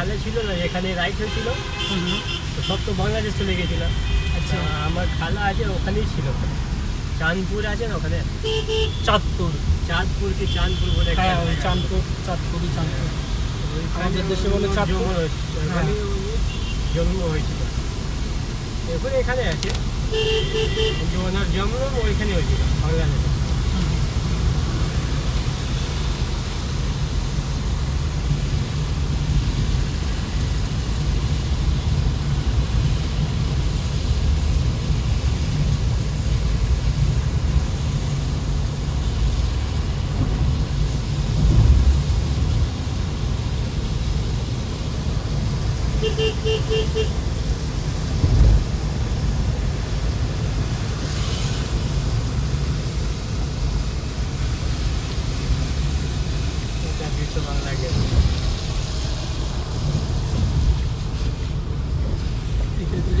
খালে ছিল না এখানে রাইট হয়েছিল তো সব তো বাংলাদেশ চলে গেছিল। আচ্ছা। আমার খালা আছে ওখানেই ছিল। চাঁদপুর আছে না ওখানে? চাঁদপুর। চাঁদপুর কি চাঁদপুর বলে হ্যাঁ ওই চাঁদপুর চাঁদপুরই চাঁদপুর। ওইখানে আমাদের দেশে বলে চাঁদপুর। জন্ম হয়েছিল। এখন এখানে আছে ওনার জন্ম ওইখানে হয়েছিল বাংলাদেশে।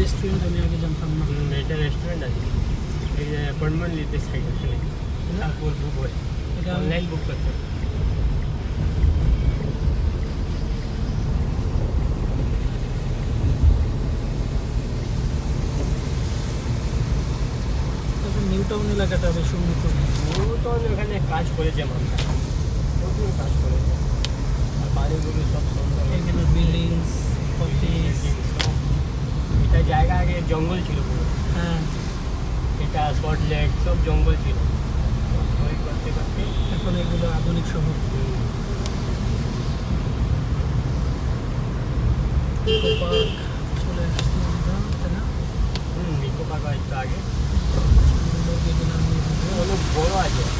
রেস্টুরেন্ট আমি আগে জানতাম না। এটা রেস্টুরেন্ট আছে। এই অ্যাপয়েন্টমেন্ট নিতে ওখানে তারপর বুক হয় এটা অনলাইন বুক করতে। টাউন এলাকাটা বেশ উন্নত। তো ওখানে কাজ করেছে প্রচুর কাজ করেছে আর বাড়িগুলো সব সুন্দর। এখানে বিল্ডিংস অফিস এটা জায়গা আগে জঙ্গল ছিল পুরো। হ্যাঁ। এটা লেক সব জঙ্গল ছিল। ওই করতে করতে এখন এগুলো আধুনিক শহর। পার্ক চলে আসছি হুম নিকো একটু আগে। সুন্দর